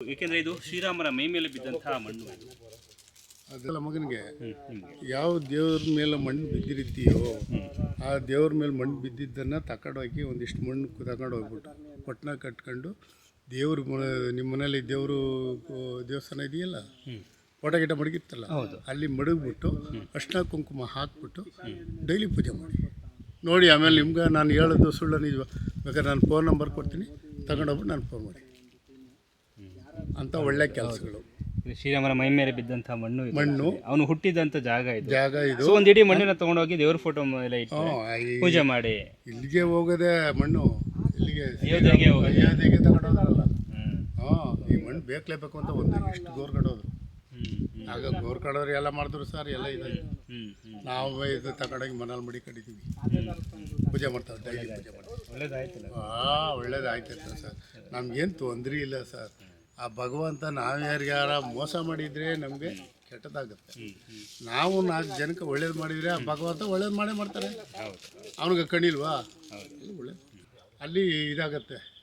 ಏಕೆಂದ್ರೆ ಇದು ಶ್ರೀರಾಮರ ಮೈ ಮೇಲೆ ಬಿದ್ದಂತಹ ಮಣ್ಣು. ಅದೆಲ್ಲ ಮಗನಿಗೆ ಯಾವ ದೇವ್ರ ಮೇಲೆ ಮಣ್ಣು ಬಿದ್ದಿರ್ತೀಯೋ ಆ ದೇವ್ರ ಮೇಲೆ ಮಣ್ಣು ಬಿದ್ದಿದ್ದನ್ನು ಹೋಗಿ ಒಂದಿಷ್ಟು ಮಣ್ಣು ತಗೊಂಡು ಹೋಗ್ಬಿಟ್ಟು ಪಟ್ಟಣ ಕಟ್ಕೊಂಡು ದೇವ್ರ ನಿಮ್ಮ ಮನೇಲಿ ದೇವರು ದೇವಸ್ಥಾನ ಇದೆಯಲ್ಲ? ಪೋಟ ಮಡಗಿತ್ತಲ್ಲ. ಅಲ್ಲಿ ಮಡಗ್ಬಿಟ್ಟು ಅರ್ಶಿನ ಕುಂಕುಮ ಹಾಕ್ಬಿಟ್ಟು ಡೈಲಿ ಪೂಜೆ ಮಾಡಿ. ನೋಡಿ ಆಮೇಲೆ ನಿಮ್ಗೆ ನಾನು ಹೇಳೋದು ಸುಳ್ಳು ನಿಜ ಬೇಕಾದ್ರೆ ನಾನು ಫೋನ್ ನಂಬರ್ ಕೊಡ್ತೀನಿ. ತಗೊಂಡೋಗ್ಬಿಟ್ಟು ನಾನು ಫೋನ್ ಮಾಡಿ. ಅಂಥ ಒಳ್ಳೆ ಕೆಲಸಗಳು. ಶ್ರೀರಾಮನ ಶ್ರೀರಾಮರ ಮೈ ಮೇಲೆ ಬಿದ್ದಂತಹ ಮಣ್ಣು ಇದು. ಮಣ್ಣು. ಅವನು ಹುಟ್ಟಿದಂತ ಜಾಗ ಇದು. ಜಾಗ ಇದು. ಸೊ ಒಂದ್ ಇಡೀ ಮಣ್ಣಿನ ತಗೊಂಡೋಗಿ ದೇವ್ರ ಫೋಟೋ ಮೇಲೆ ಇಟ್ಟು ಈ- ಪೂಜೆ ಮಾಡಿ. ಇಲ್ಲಿಗೆ ಹೋಗದೆ ಮಣ್ಣು ಇಲ್ಲಿಗೆ ಅಯೋಧ್ಯೆಗೆ ಹೋಗೋದು. ಅಯೋಧ್ಯೆಗೆ ತಗೊಂಡೋದ್ರಲ್ಲ ಹ್ಮ್. ಹಾಂ ಈ ಮಣ್ಣು ಬೇಕಲೇಬೇಕು ಅಂತ ಒಂದು ಇಷ್ಟು ಗೋರ್ ಕಡೋದು ಹ್ಮ್, ಹ್ಮ್, ಆಗ ಗೋರ್ ಕಡೋರು ಎಲ್ಲ ಮಾಡಿದ್ರು ಸರ್ ಎಲ್ಲ ಇದೆ. ಹ್ಮ್, ಹ್ಮ್. ನಾವು ಇದು ತಗೊಂಡೋಗಿ ಮನೇಲಿ ಮಡಿ ಕಡಿತೀವಿ ಪೂಜೆ ಮಾಡ್ತಾರೆ ಡೈಲಿ ಪೂಜೆ ಮಾಡ್ತಾರೆ. ಒಳ್ಳೇದಾಯ್ತಲ್ಲ ಹಾಂ ಒಳ್ಳೇದಾಯ್ತು ಸರ್. ನಮ್ಗೇನು ತೊಂದರೆ ಇಲ್ಲ ಸರ್. ಆ ಭಗವಂತ ನಾವು ಯಾರಿಗಾರ ಮೋಸ ಮಾಡಿದರೆ ನಮಗೆ ಕೆಟ್ಟದಾಗುತ್ತೆ. ನಾವು ನಾಲ್ಕು ಜನಕ್ಕೆ ಒಳ್ಳೇದು ಮಾಡಿದರೆ ಆ ಭಗವಂತ ಒಳ್ಳೇದು ಮಾಡೇ ಮಾಡ್ತಾರೆ. ಅವನಿಗೆ ಕಣಿಲ್ವಾ ಒಳ್ಳೇದು. ಅಲ್ಲಿ ಇದಾಗತ್ತೆ.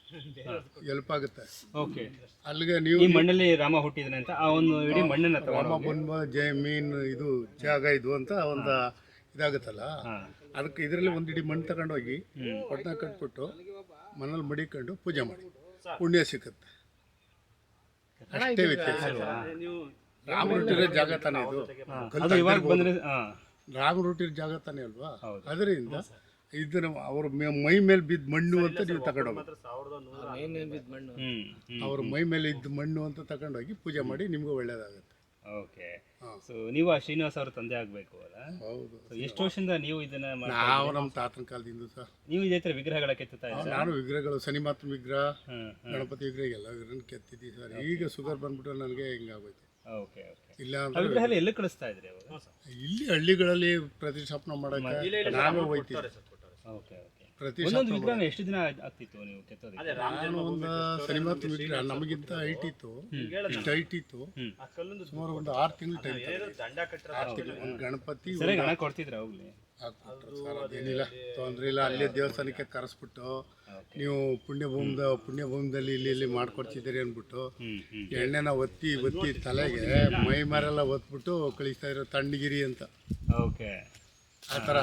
ಎಲ್ಪ್ ಆಗುತ್ತೆ. ಓಕೆ. ಅಲ್ಲಿಗೆ ನೀವು ಈ ಮಣ್ಣಲ್ಲಿ ರಾಮ ಹುಟ್ಟಿದ್ರೆ ಅಂತ ಆ ಒಂದು ಇಡೀ ಮಣ್ಣನ್ನ ರಾಮ ಬಂಬ ಜಯ ಮೀನ್ ಇದು ಜಾಗ ಇದು ಅಂತ ಒಂದು ಇದಾಗುತ್ತಲ್ಲ? ಅದಕ್ಕೆ ಇದರಲ್ಲಿ ಒಂದು ಇಡೀ ಮಣ್ಣು ತಗೊಂಡೋಗಿ. ಪಟ್ನ ಕಟ್ಬಿಟ್ಟು ಮನೇಲಿ ಮಡಿಕೊಂಡು ಪೂಜೆ ಮಾಡಿ. ಪುಣ್ಯ ಸಿಕ್ಕತ್ತೆ ಅಷ್ಟೇ ವ್ಯತ್ಯಾಸ ರಾಮ ಹುಟ್ಟಿರೋ ಜಾಗ ತಾನೇ ಇದು. ಅದು ಇವಾಗ ಬಂದ್ರೆ ಜಾಗ ತಾನೇ ಅಲ್ವಾ. ಅದರಿಂದ ಇದನ್ನ ಅವ್ರ ಮೇ- ಮೈ ಮೇಲೆ ಬಿದ್ದ ಮಣ್ಣು ಅಂತ ನೀವು ತಗೊಂಡೋಗಿ ಅವ್ರ ಮೈ ಮೇಲೆ ಇದ್ದ ಮಣ್ಣು ಅಂತ ತಗೊಂಡೋಗಿ ಪೂಜೆ ಮಾಡಿ ನಿಮ್ಗೆ ಒಳ್ಳೇದಾಗುತ್ತೆ. ಓಕೆ ಹಾ. ಸೊ ನೀವು ಆ ಶ್ರೀನಿವಾಸ್ ಅವ್ರ ತಂದೆ ಆಗಬೇಕು ಅಲ್ಲ? ಹೌದು. So, ಎಷ್ಟು ವರ್ಷದಿಂದ ನೀವು ಇದನ್ನ ಮಾಡ್- ನಾವು ನಮ್ಮ ತಾತನ ಕಾಲದಿಂದ ಸರ್. ನೀವು ಇದೇ ತರ ವಿಗ್ರಹಗಳ ಕೆತ್ತುತ್ತಾ ಇದ್ದೀರಾ? ನಾನು ವಿಗ್ರಹಗಳು ಶನಿಮಾತನ ವಿಗ್ರಹ ಹ್ಮ್ ಗಣಪತಿ ವಿಗ್ರಹ ಎಲ್ಲ ವಿಗ್ರಹ ಕೆತ್ತಿದ್ದೀವಿ ಸರ್. ಈಗ ಶುಗರ್ ಬಂದ್ಬಿಟ್ಟು ನನಗೆ ಹಿಂಗಾಗೋಯ್ತು ಓಕೆ ಓಕೆ ಇಲ್ಲ ಆ ಅಂದ್ರೆ ವಿಗ್ರಹ ಎಲ್ಲ ಎಲ್ಲಿ ಕಳಿಸ್ತಾ ಇದ್ರಿ ಅವಾಗ ಇಲ್ಲಿ ಹಳ್ಳಿಗಳಲ್ಲಿ ಪ್ರತಿಷ್ಠಾಪನೆ ಮಾಡಕ್ಕೆ ನಾವೇ ಹೋಯ್ತೀವಿ ಓಕೆ ಓಕೆ ಒಂದೊಂದು ವಿಗ್ರಹ ಎಷ್ಟು ದಿನ ಆಗ್ತಿತ್ತು ನೀವು ಕೆತ್ತೋದಕ್ಕೆ? ನಾನು ಒಂದು ಸಿನಿಮಾ ವಿಗ್ರಹ ನಮಗಿಂತ ಐಟ್ ಇತ್ತು. ಇಷ್ಟು ಐಟ್ ಇತ್ತು. ಸುಮಾರು ಒಂದು ಆರು ತಿಂಗಳು ಟೈಮ್ ಆರು ತಿಂಗಳು. ಒಂದು ಗಣಪತಿ ಸರಿಯಾಗಿ ಹಣ ಕೊಡ್ತಿದ್ರ ಹೋಗ್ಲಿ? ಅದೇನಿಲ್ಲ. ತೊಂದರೆ ಇಲ್ಲ ಅಲ್ಲೇ ದೇವಸ್ಥಾನಕ್ಕೆ ಕರೆಸ್ಬಿಟ್ಟು ನೀವು ಪುಣ್ಯಭೂಮಿದ ಪುಣ್ಯಭೂಮಿದಲ್ಲಿ ಇಲ್ಲಿ ಇಲ್ಲಿ ಮಾಡ್ಕೊಡ್ತಿದ್ದೀರಿ ಅಂದ್ಬಿಟ್ಟು ಎಣ್ಣೆನ ಒತ್ತಿ ಒತ್ತಿ ತಲೆಗೆ ಮೈ ಮರೆಲ್ಲ ಒತ್ಬಿಟ್ಟು ಕಳಿಸ್ತಾ ಇರೋ ತಣ್ಣಗಿರಿ ಅಂತ. ಓಕೆ. ಆ ಥರ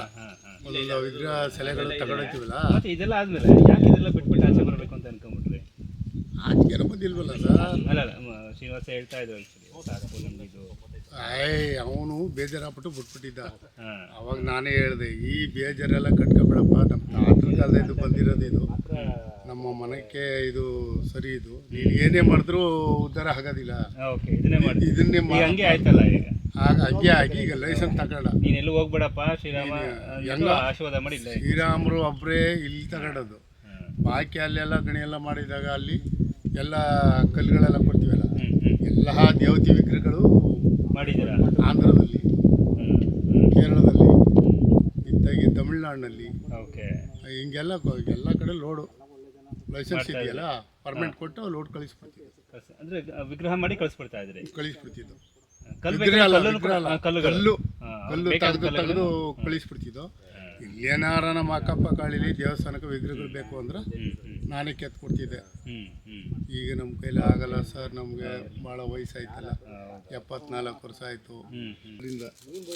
ಒಂದೊಂದು ವಿಗ್ರಹ ಸೆಲೆಗಳು ತಗೊಂಡೋಗ್ತೀವಲ್ಲ? ಮತ್ತೆ ಇದೆಲ್ಲ ಆದ್ಮೇಲೆ ಯಾಕೆ ಇದೆಲ್ಲ ಬಿಟ್ಬಿಟ್ಟು ಆಚೆ ಬರಬೇಕು ಅಂತ ಅನ್ಕೊಂಡ್ಬಿಟ್ರಿ? ಆಚೆಗೆ ಬಂದಿಲ್ವಲ್ಲ ಸರ್? ಅಲ್ಲ ಅಲ್ಲ ಮ- ಶ್ರೀನಿವಾಸ ಹೇಳ್ತಾ ಇದ್ರು ಆಕ್ಚುಲಿ ಸಾಕು ನಮ್ಗಿದು ಏಯ್ ಅವನು ಬೇಜಾರಾಗ್ಬಿಟ್ಟು ಬಿಟ್ಬಿಟ್ಟಿದ್ದ. ಹಾ. ಅವಾಗ ನಾನೇ ಹೇಳಿದೆ ಈ ಬೇಜಾರೆಲ್ಲ ಕಟ್ಕೊಬೇಡಪ್ಪ. ನಮ್ಮ ತಾತ್ರ ಕಾಲದ ಇದು ಬಂದಿರೋದು ಇದು. ನಮ್ಮ ಮನಕ್ಕೆ ಇದು ಸರಿ ಇದು. ನೀನು ಏನೇ ಮಾಡಿದ್ರೂ ಉದ್ಧಾರ ಆಗೋದಿಲ್ಲ. ಓಕೆ ಇದನ್ನೇ ಮಾಡಿ ಇದನ್ನೇ ಈಗ ಮಾಡಿ ಹಂಗೆ ಆಯ್ತಲ್ಲ ಈಗ? ಆಗ ಹಂಗೆ ಆಗಿ ಈಗ ಲೈಸೆನ್ಸ್ ತಗೊಳ್ಳ. ನೀನೆಲ್ಲೂ ಎಲ್ಲೂ ಹೋಗ್ಬೇಡಪ್ಪ ಶ್ರೀರಾಮ ಎಲ್ಲ ಆಶೀರ್ವಾದ ಮಾಡಿ ಶ್ರೀರಾಮರು ಒಬ್ಬರೇ ಇಲ್ಲಿ ತಗೊಂಡದ್ದು ಬಾಕಿ ಅಲ್ಲೆಲ್ಲ ಗಣಿ ಎಲ್ಲ ಮಾಡಿದಾಗ ಅಲ್ಲಿ ಎಲ್ಲ ಕಲ್ಲುಗಳೆಲ್ಲ ಕೊಡ್ತೀವಲ್ಲ ಎಲ್ಲ ದೇವತೆ ವಿಗ್ರಹಗಳು ಮಾಡಿದ್ದೀರ? ಆಂಧ್ರದಲ್ಲಿ ಕೇರಳದಲ್ಲಿ ಇತ್ತಾಗಿ ತಮಿಳ್ನಾಡಿನಲ್ಲಿ. ಓಕೆ. ಹಿಂಗೆಲ್ಲ ಎಲ್ಲ ಕಡೆ ಲೋಡು ಲೈಸೆನ್ಸ್ ಇದೆಯಲ್ಲ ಪರ್ಮನೆಂಟ್ ಕೊಟ್ಟು ಲೋಡ್ ಕಳಿಸ್ಬಿಡ್ತೀವಿ. ಅಂದ್ರೆ ವಿಗ್ರಹ ಮಾಡಿ ಕಳಿಸ್ಬಿಡ್ತಾ ಇದ್ರಿ? ಕಳಿಸ್ಬಿಡ್ತಿದ್ದು ಕಲ್ಲು ಕಲ್ಲು ತೆಗೆದು ತೆಗೆದು? ಕಳಿಸ್ಬಿಡ್ತಿದ್ದು? ಇಲ್ಲೇನಾರ ನಮ್ಮ ಅಕ್ಕಪ್ಪ ಹಳ್ಳಿಲಿ ದೇವಸ್ಥಾನಕ್ಕೆ ವಿಗ್ರಹಗಳು ಬೇಕು ಅಂದ್ರೆ ನಾನೇ ಕೆತ್ತು ಕೊಡ್ತಿದ್ದೆ. ಈಗ ನಮ್ಮ ಕೈಲಿ ಆಗಲ್ಲ ಸರ್ ನಮಗೆ ಭಾಳ ವಯಸ್ಸಾಯ್ತಲ್ಲ. ಎಪ್ಪತ್ನಾಲ್ಕು ವರ್ಷ ಆಯಿತು. ಅದರಿಂದ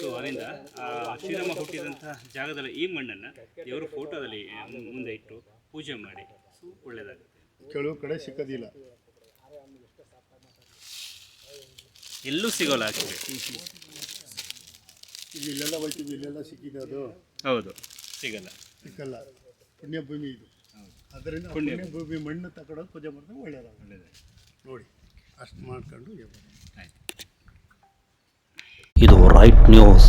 ಸೊ ಆ ಶ್ರೀರಾಮ ಹುಟ್ಟಿದಂತಹ ಜಾಗದಲ್ಲಿ ಈ ಮಣ್ಣನ್ನು ದೇವರ ಫೋಟೋದಲ್ಲಿ ಮುಂದೆ ಇಟ್ಟು ಪೂಜೆ ಮಾಡಿ. ಸೊ ಒಳ್ಳೆಯದಾಗುತ್ತೆ ಕೆಲವು ಕಡೆ ಸಿಕ್ಕೋದಿಲ್ಲ. ಎಲ್ಲೂ ಸಿಗೋಲ್ಲ ಆಕ್ಚುಲಿ ಈಗ ಇಲ್ಲೆಲ್ಲ ಹೋಯ್ತೀವಿ ಇಲ್ಲೆಲ್ಲ ಸಿಕ್ಕಿದೆ ಅದು. ಹೌದು ಸಿಗಲ್ಲ. ಸಿಕ್ಕಲ್ಲ. ಪುಣ್ಯಭೂಮಿ ಇದು. ಅದರಿಂದ ಪುಣ್ಯ ಪುಣ್ಯಭೂಮಿ. ಮಣ್ಣು ತಗೊಂಡೋಗಿ ಪೂಜೆ ಮಾಡಿದ್ರೆ ಒಳ್ಳೇದು ಒಳ್ಳೆಯದಾಗುತ್ತೆ. ನೋಡಿ ಅಷ್ಟು ಮಾಡ್ಕೊಂಡು. ಇದು ರೈಟ್ ನ್ಯೂಸ್